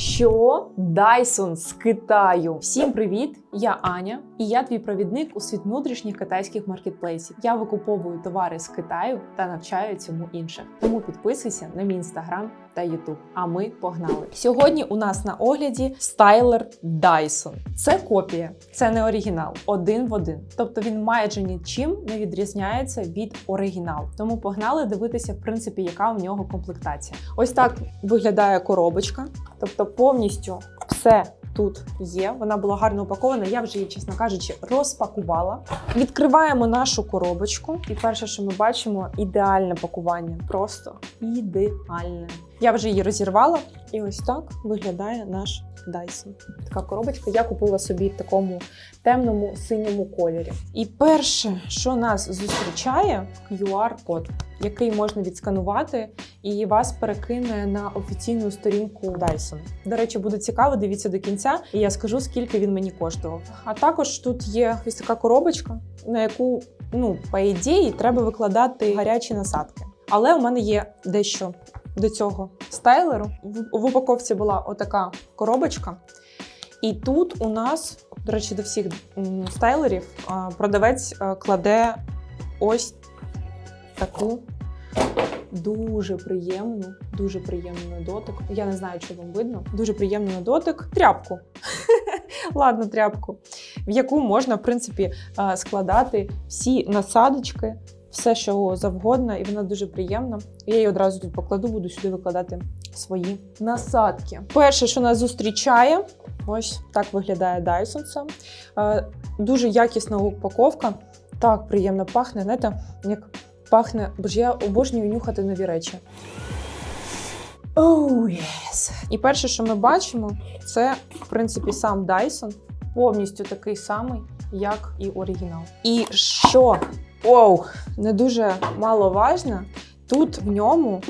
Shh. Що Dyson з Китаю? Всім привіт! Я Аня, і я твій провідник у світ внутрішніх китайських маркетплейсів. Я викуповую товари з Китаю та навчаю цьому інших. Тому підписуйся на мій інстаграм та Ютуб. А ми погнали. Сьогодні у нас на огляді стайлер Dyson. Це копія, це не оригінал, один в один. Тобто він майже нічим не відрізняється від оригіналу. Тому погнали дивитися, в принципі, яка у нього комплектація. Ось так виглядає коробочка. Тобто повністю все тут є. Вона була гарно упакована. Я вже її, чесно кажучи, розпакувала. Відкриваємо нашу коробочку, і перше, що ми бачимо, ідеальне пакування. Просто ідеальне. Я вже її розірвала, і ось так виглядає наш Dyson. Така коробочка. Я купила собі в такому темному синьому кольорі. І перше, що нас зустрічає, QR-код, який можна відсканувати, і вас перекине на офіційну сторінку Dyson. До речі, буде цікаво, дивіться до кінця, і я скажу, скільки він мені коштував. А також тут є ось така коробочка, на яку, ну, по ідеї, треба викладати гарячі насадки. Але у мене є дещо до цього стайлеру. В, упаковці була отака коробочка. І тут у нас, до речі, до всіх стайлерів продавець кладе ось таку дуже приємну, дуже приємну дотик. Я не знаю, чи вам видно. Дуже приємну дотик тряпку. Ладно, тряпку, в яку можна, в принципі, складати всі насадочки, все, що завгодно, і вона дуже приємна. Я її одразу тут покладу, буду сюди викладати свої насадки. Перше, що нас зустрічає, ось так виглядає Dyson. Е, Дуже якісна упаковка. Так приємно пахне. Знаєте, як пахне, бо ж я обожнюю нюхати нові речі. Oh, yes. І перше, що ми бачимо, це в принципі сам Dyson, повністю такий самий, як і оригінал. І що оу, не дуже маловажно, тут в ньому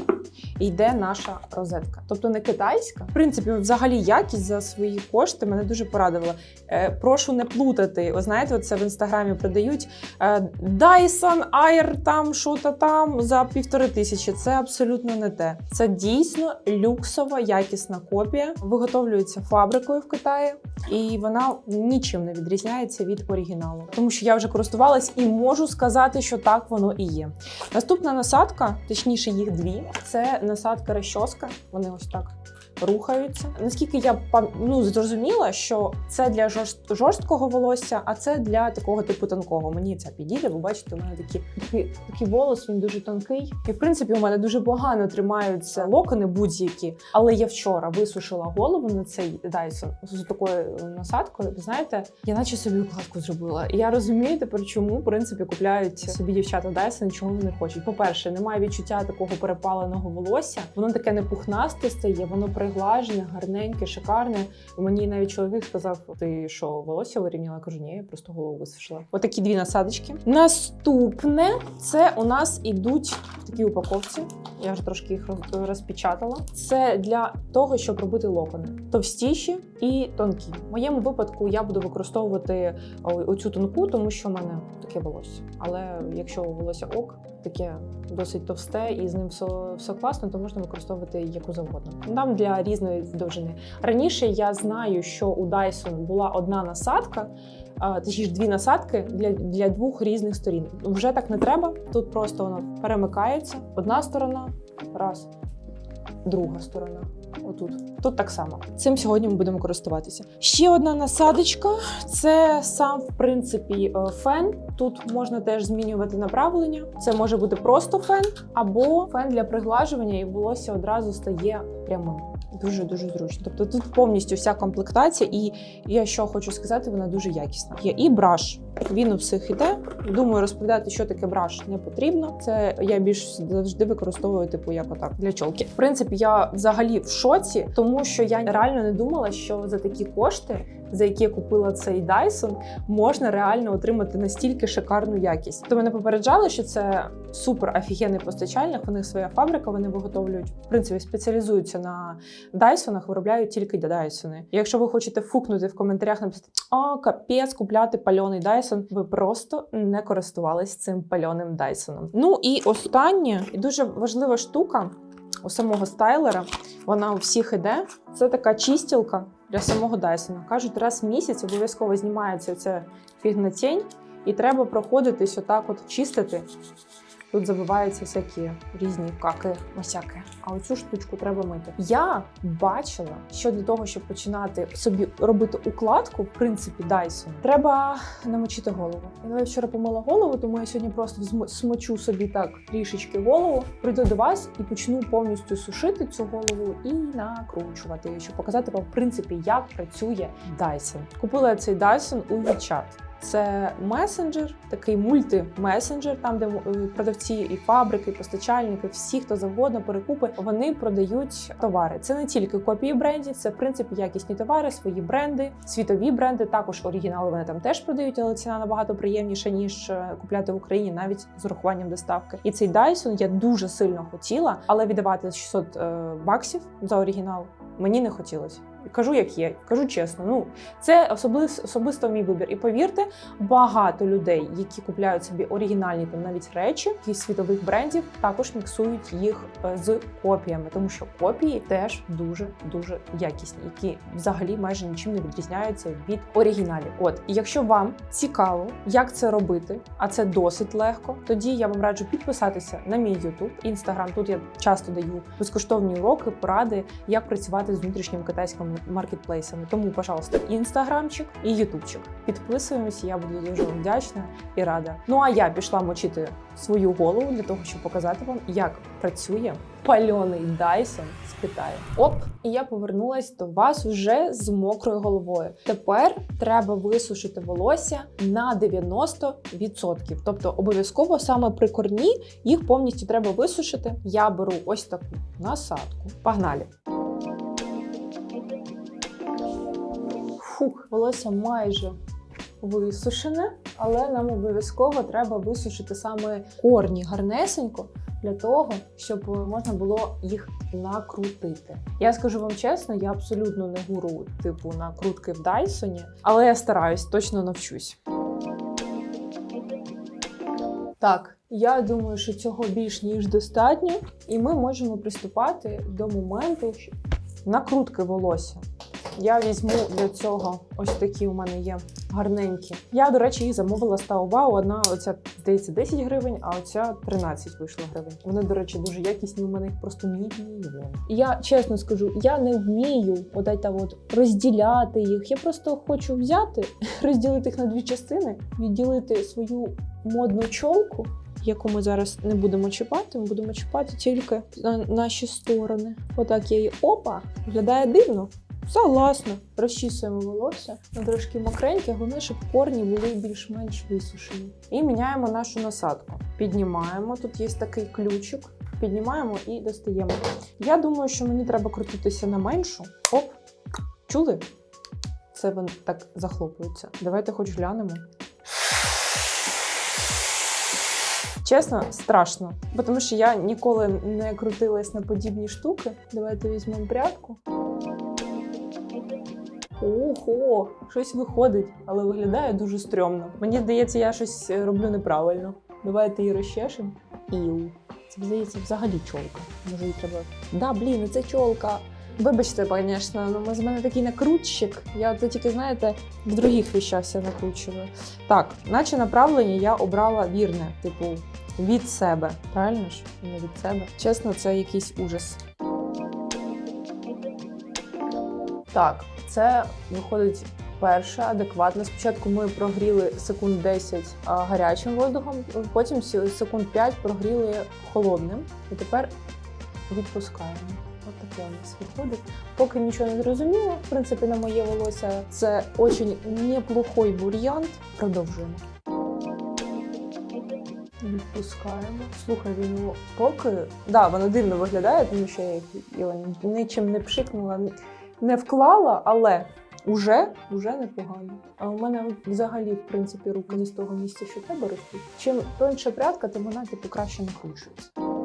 йде наша розетка. Тобто не китайська. В принципі, взагалі якість за свої кошти мене дуже порадувала. Е, прошу не плутати. Ви знаєте, це в інстаграмі продають е, Dyson Air там що-то там за півтори тисячі. Це абсолютно не те. Це дійсно люксова, якісна копія. Виготовлюється фабрикою в Китаї, і вона нічим не відрізняється від оригіналу. Тому що я вже користувалась і можу сказати, що так воно і є. Наступна насадка, точніше, їх дві. Це насадка розчоска. Вони ось так рухаються. Наскільки я ну, зрозуміла, що це для жорст- жорсткого волосся, а це для такого типу тонкого. Мені це підійде. Ви бачите, у мене такі, такий, такий волос, він дуже тонкий. І в принципі, у мене дуже погано тримаються локони будь-які. Але я вчора висушила голову на цей Dyson з такою насадкою. Ви знаєте, я наче собі укладку зробила. І я розумію тепер, чому в принципі купляють собі дівчата Dyson, чого вони хочуть. По-перше, немає відчуття такого перепаленого волосся. Воно таке не пухнасте стає, воно приглажене, гарненьке, шикарне. Мені навіть чоловік сказав: ти що, волосся вирівняла? Я кажу, ні, я просто голову висушила. Отакі дві насадочки. Наступне це у нас ідуть в такій упаковці. Я вже трошки їх розпечатала. Це для того, щоб робити локони товстіші і тонкі. В моєму випадку я буду використовувати оцю тонку, тому що в мене таке волосся. Але якщо волосся ок, таке досить товсте і з ним все, все класно, то можна використовувати яку завгодно. Там для різної довжини. Раніше я знаю, що у Dyson була одна насадка. Точніше, дві насадки для, для двох різних сторін. Вже так не треба. Тут просто воно перемикається. Одна сторона, раз, друга сторона. Отут. Тут так само. Цим сьогодні ми будемо користуватися. Ще одна насадочка це сам, в принципі, е, фен. Тут можна теж змінювати направлення. Це може бути просто фен або фен для приглажування, і волосся одразу стає прямим. Дуже дуже зручно. Тобто тут повністю вся комплектація, і я що хочу сказати, вона дуже якісна. Є і браш. Він у всіх іде. Думаю, розповідати, що таке браш, не потрібно. Це я більш завжди використовую, типу, як отак для чолки. В принципі, я взагалі в шоці, тому що я реально не думала, що за такі кошти, за які я купила цей Dyson, можна реально отримати настільки шикарну якість. То мене попереджали, що це супер офігенний постачальник. У них своя фабрика, вони виготовлюють, в принципі, спеціалізуються на Дайсонах, виробляють тільки Дайсони. Якщо ви хочете фукнути в коментарях, написати о, капець, купляти пальоний Дайсон, ви просто не користувались цим пальоним Дайсоном. Ну і останнє, і дуже важлива штука. у самого стайлера. Вона у всіх іде. Це така чистілка для самого Дайсона. Кажуть, раз в місяць обов'язково знімається ця фігнатінь, і треба проходитись отак, от чистити. Тут забиваються всякі різні каки, масяки. А оцю штучку треба мити. Я бачила, що для того, щоб починати собі робити укладку, в принципі, Dyson, треба намочити голову. Я вчора помила голову, тому я сьогодні просто смочу собі так трішечки голову, прийду до вас і почну повністю сушити цю голову і накручувати, щоб показати вам, в принципі, як працює Dyson. Купила я цей Dyson у WeChat. Це месенджер, такий мультимесенджер, там де е, продавці і фабрики, і постачальники, всі, хто завгодно, перекупи, вони продають товари. Це не тільки копії брендів, це в принципі якісні товари, свої бренди, світові бренди. Також оригінали вони там теж продають, але ціна набагато приємніша ніж е, купляти в Україні, навіть з урахуванням доставки. І цей Dyson я дуже сильно хотіла, але віддавати 600 е, баксів за оригінал мені не хотілося. Кажу, як є, кажу чесно. Ну це особис, особисто мій вибір. І повірте, багато людей, які купляють собі оригінальні там навіть речі із світових брендів, також міксують їх е, з копіями, тому що копії теж дуже дуже якісні, які взагалі майже нічим не відрізняються від оригіналів. От і якщо вам цікаво, як це робити, а це досить легко, тоді я вам раджу підписатися на мій YouTube, Instagram. Тут я часто даю безкоштовні уроки, поради, як працювати з внутрішніми китайськими маркетплейсами. Тому, пожалуйста, інстаграмчик і ютубчик. Підписуємося, я буду дуже вам вдячна і рада. Ну а я пішла мочити свою голову для того, щоб показати вам, як працює пальоний Dyson з Китаю. Оп, і я повернулась до вас вже з мокрою головою. Тепер треба висушити волосся на 90%. Тобто, обов'язково саме при корні їх повністю треба висушити. Я беру ось таку насадку. Погнали! Фух, волосся майже висушене, але нам обов'язково треба висушити саме корні гарнесенько для того, щоб можна було їх накрутити. Я скажу вам чесно, я абсолютно не гуру типу накрутки в Дайсоні, але я стараюсь, точно навчусь. Так, я думаю, що цього більш ніж достатньо, і ми можемо приступати до моменту накрутки волосся. Я візьму для цього ось такі у мене є гарненькі. Я, до речі, їх замовила з Taobao. Одна оця здається 10 гривень, а оця 13 вийшла гривень. Вони, до речі, дуже якісні. У мене їх просто мільйон. Я чесно скажу, я не вмію та от розділяти їх. Я просто хочу взяти, розділити їх на дві частини, відділити свою модну чолку. Яку ми зараз не будемо чіпати, ми будемо чіпати тільки на наші сторони. Отак її опа, виглядає дивно. Согласна. Розчісуємо волосся на трошки мокреньке, головне, щоб корні були більш-менш висушені. І міняємо нашу насадку. Піднімаємо. Тут є такий ключик. Піднімаємо і достаємо. Я думаю, що мені треба крутитися на меншу. Оп, чули? Це він так захлопується. Давайте хоч глянемо. Чесно, страшно, тому що я ніколи не крутилась на подібні штуки. Давайте візьмемо прядку. Ого, щось виходить, але виглядає дуже стрьомно. Мені здається, я щось е, роблю неправильно. Давайте її розчешемо. Іу. Це здається взагалі чолка. Може, їй треба. Да, блін, це чолка. Вибачте, звісно, ну з мене такий накрутчик. Я це тільки, знаєте, в других вещах все накручую. Так, наче направлення я обрала вірне, типу, від себе. Правильно ж? Не від себе. Чесно, це якийсь ужас. Так, це виходить перше адекватно. Спочатку ми прогріли секунд 10 гарячим воздухом, потім секунд 5 прогріли холодним. І тепер відпускаємо. Ось таке у нас виходить. Поки нічого не зрозуміло, в принципі, на моє волосся це дуже неплохой варіант. Продовжуємо. Відпускаємо. Слухай, він поки. Да, воно дивно виглядає, тому що я його нічим не пшикнула, не вклала, але уже, уже непогано. А у мене взагалі, в принципі, руки не з того місця, що треба ростуть. Чим тоньше прядка, тим вона типу краще накручується.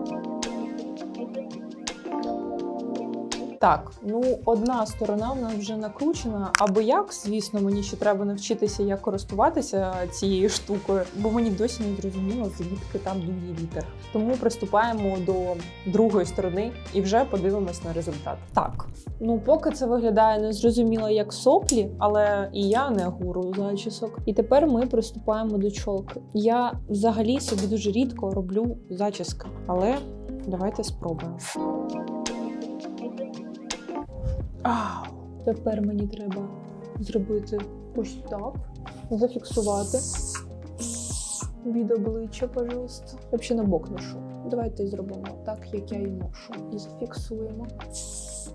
Так, ну одна сторона в нас вже накручена. Або як, звісно, мені ще треба навчитися, як користуватися цією штукою, бо мені досі не зрозуміло, звідки там дує вітер. Тому приступаємо до другої сторони і вже подивимось на результат. Так, ну поки це виглядає незрозуміло як соплі, але і я не гуру зачісок. І тепер ми приступаємо до чолки. Я взагалі собі дуже рідко роблю зачіски, але давайте спробуємо. Тепер мені треба зробити ось так, зафіксувати від обличчя, пожалуйста. Я взагалі на бок ношу. Давайте зробимо так, як я і ношу. І зафіксуємо.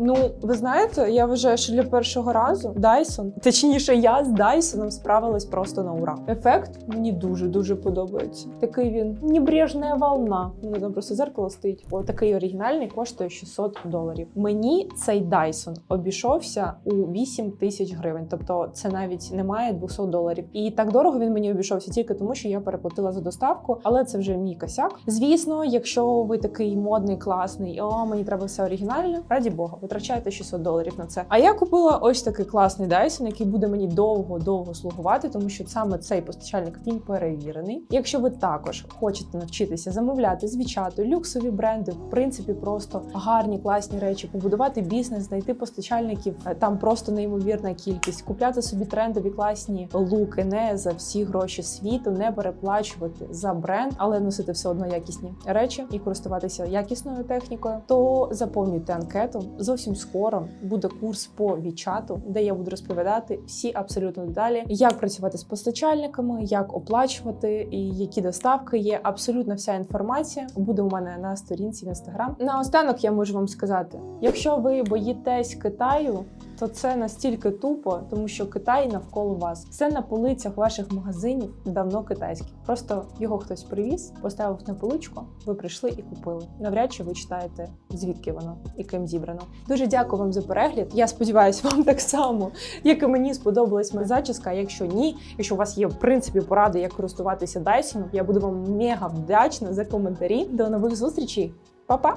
Ну, ви знаєте, я вважаю, що для першого разу Dyson, точніше, я з Dyson справилась просто на ура. Ефект мені дуже дуже подобається. Такий він небрежна волна. У мене там просто зеркало стоїть. О, такий оригінальний коштує 600 доларів. Мені цей Dyson обійшовся у 8 тисяч гривень, тобто це навіть немає 200 доларів. І так дорого він мені обійшовся тільки тому, що я переплатила за доставку, але це вже мій косяк. Звісно, якщо ви такий модний, класний, о, мені треба все оригінальне, раді Бога, витрачайте 600 доларів на це. А я купила ось такий класний Dyson, який буде мені довго-довго слугувати, тому що саме цей постачальник він перевірений. Якщо ви також хочете навчитися замовляти з Вічату люксові бренди, в принципі, просто гарні класні речі, побудувати бізнес, знайти постачальників е, там просто неймовірна кількість, купляти собі трендові класні луки, не за всі гроші світу, не переплачувати за бренд, але носити все одно якісні речі і користуватися якісною технікою, то заповнюйте анкету. Зовсім скоро буде курс по Вічату, де я буду розповідати всі абсолютно деталі, як працювати з постачальниками, як оплачувати і які доставки є. Абсолютно вся інформація буде у мене на сторінці в інстаграм. Наостанок я можу вам сказати: якщо ви боїтесь Китаю, то це настільки тупо, тому що Китай навколо вас. Все на полицях ваших магазинів давно китайське. Просто його хтось привіз, поставив на поличку, ви прийшли і купили. Навряд чи ви читаєте, звідки воно і ким зібрано. Дуже дякую вам за перегляд. Я сподіваюся, вам так само, як і мені сподобалась моя зачіска. Якщо ні, якщо у вас є в принципі поради, як користуватися Dyson, я буду вам мега вдячна за коментарі. До нових зустрічей, Па-па!